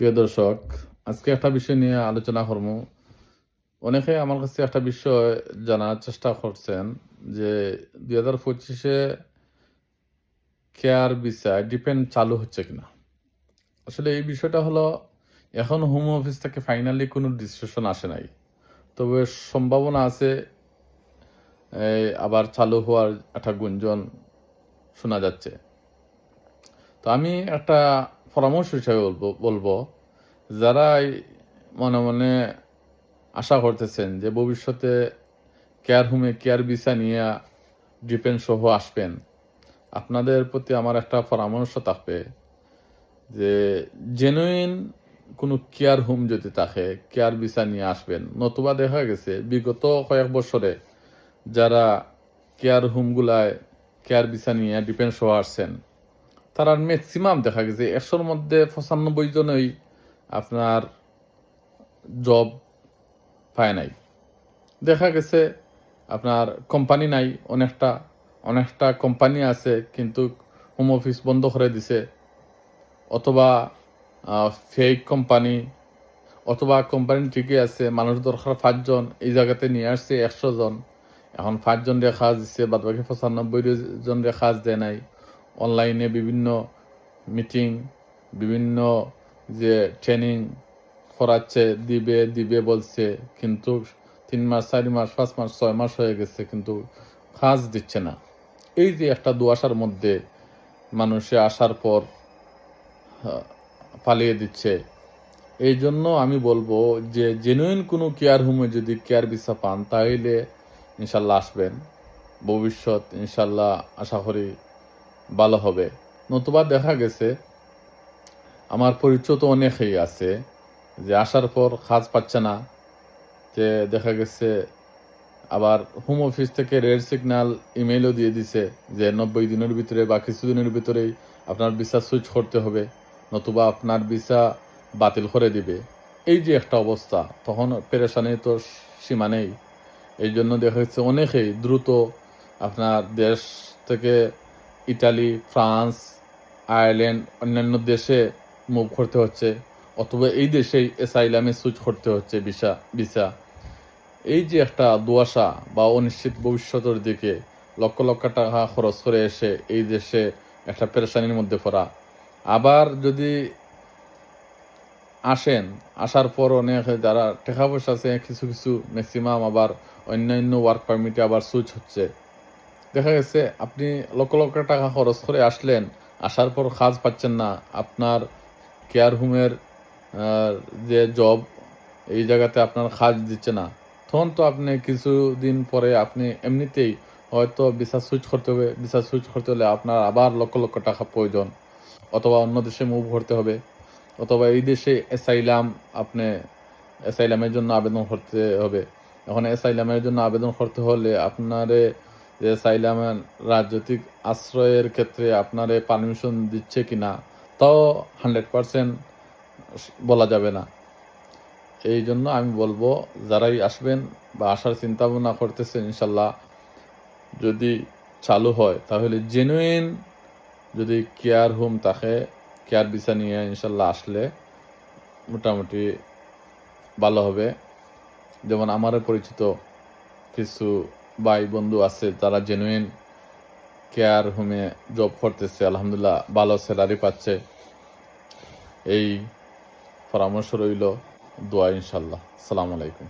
প্রিয় দর্শক, আজকে একটা বিষয় নিয়ে আলোচনা করব। অনেকে আমার কাছে একটা বিষয় জানার চেষ্টা করছেন যে দুই হাজার পঁচিশে কেয়ার ভিসা ডিপেন্ড চালু হচ্ছে কিনা। আসলে এই বিষয়টা হলো, এখন হোম অফিস থেকে ফাইনালি কোনো ডিসিশন আসে নাই। তবে সম্ভাবনা আছে আবার চালু হওয়ার একটা গুঞ্জন শোনা যাচ্ছে। তো আমি একটা পরামর্শ হিসাবে বলব বলব যারা মনে মনে আশা করতেছেন যে ভবিষ্যতে কেয়ার হোমে কেয়ার ভিসা নিয়ে ডিপেন্ড সহ আসবেন, আপনাদের প্রতি আমার একটা পরামর্শ থাকবে যে জেনুইন কোনো কেয়ার হোম যদি থাকে কেয়ার ভিসা নিয়ে আসবেন। নতুবা দেখা গেছে, বিগত কয়েক বছরে যারা কেয়ার হোমগুলায় কেয়ার ভিসা নিয়ে ডিপেন্ড সহ আসছেন তারা ম্যাক্সিমাম দেখা গেছে একশোর মধ্যে পঁচানব্বই জনই আপনার জব পায় নাই। দেখা গেছে আপনার কোম্পানি নাই, অনেকটা অনেকটা কোম্পানি আছে, কিন্তু হোম অফিস বন্ধ করে দিছে। অথবা ফেক কোম্পানি অথবা কোম্পানি ঠিকই আছে, মানুষ দরকার পাঁচজন, এই জায়গাতে নিয়ে আসছে একশো জন। এখন পাঁচজন রে কাজ দিচ্ছে বাদ বাকি পঁচানব্বই জন রে কাজ দেয় নাই। অনলাইনে বিভিন্ন মিটিং বিভিন্ন যে ট্রেনিং করাচ্ছে, দিবে দিবে বলছে, কিন্তু তিন মাস, চারি মাস, পাঁচ মাস, ছয় মাস হয়ে গেছে, কিন্তু কাজ দিচ্ছে না। এই যে একটা দুয়াশার মধ্যে মানুষে আসার পর পালিয়ে দিচ্ছে। এই জন্য আমি বলব যে জেনুইন কোনো কেয়ার হোমে যদি কেয়ার ভিসা পান তাহলে ইনশাল্লাহ আসবেন। ভবিষ্যৎ ইনশাল্লাহ আশা করি ভালো হবে। নতুবা দেখা গেছে, আমার পরিচয় তো অনেকেই আছে, যে আসার পর কাজ পাচ্ছে না, যে দেখা গেছে আবার হোম অফিস থেকে রেড সিগন্যাল ইমেলও দিয়ে দিছে, যে নব্বই দিনের ভিতরে বা কিছুদিনের ভিতরেই আপনার ভিসা সুইচ করতে হবে, নতুবা আপনার ভিসা বাতিল করে দিবে। এই যে একটা অবস্থা, তখন পেরেশানি তো সীমা নেই। এই জন্য দেখা যাচ্ছে অনেকেই দ্রুত আপনার দেশ থেকে ইটালি, ফ্রান্স, আয়ারল্যান্ড, অন্যান্য দেশে মুভ করতে হচ্ছে, অথবা এই দেশেই এসাইলামে সুইচ করতে হচ্ছে ভিসা ভিসা এই যে একটা দুয়াশা বা অনিশ্চিত ভবিষ্যতের দিকে লক্ষ লক্ষ টাকা খরচ করে এসে এই দেশে একটা পেরেশানির মধ্যে পড়া। আবার যদি আসেন, আসার পর অনেক যারা টাকা পয়সা আছে, কিছু কিছু ম্যাক্সিমাম আবার অন্যান্য ওয়ার্ক পারমিটে আবার সুইচ হচ্ছে। দেখা গেছে আপনি লক্ষ লক্ষ টাকা খরচ করে আসলেন, আসার পর কাজ পাচ্ছেন না। আপনার কেয়ার হোমের যে জব এই জায়গাতে আপনার কাজ দিচ্ছে না। তখন তো আপনি কিছুদিন পরে আপনি এমনিতেই হয়তো ভিসা সুইচ করতে হবে ভিসা সুইচ করতে হলে আপনার আবার লক্ষ লক্ষ টাকা প্রয়োজন। অথবা অন্য দেশে মুভ করতে হবে। অথবা এই দেশে অ্যাসাইলাম আপনি অ্যাসাইলামের জন্য আবেদন করতে হবে। এখন অ্যাসাইলামের জন্য আবেদন করতে হলে আপনারে যে অ্যাসাইলামের রাজনৈতিক আশ্রয়ের ক্ষেত্রে আপনারে পারমিশন দিচ্ছে কি না তাও হান্ড্রেড পারসেন্ট বলা যাবে না। এই জন্য আমি বলব, যারাই আসবেন বা আসার চিন্তা ভাবনা করতেছেন, ইনশাল্লাহ যদি চালু হয়, তাহলে জেনুইন যদি কেয়ার হোম থাকে কেয়ার ভিসা নিয়ে ইনশাল্লাহ আসলে মোটামুটি ভালো হবে। যেমন আমারও পরিচিত কিছু ভাই বন্ধু আছে, তারা জেনুইন কেয়ার হোমে জব করতেছে, আলহামদুলিল্লাহ ভালো স্যালারি পাচ্ছে। এই পরামর্শ রইল, দোয়া ইনশাল্লাহ সালাম আলাইকুম।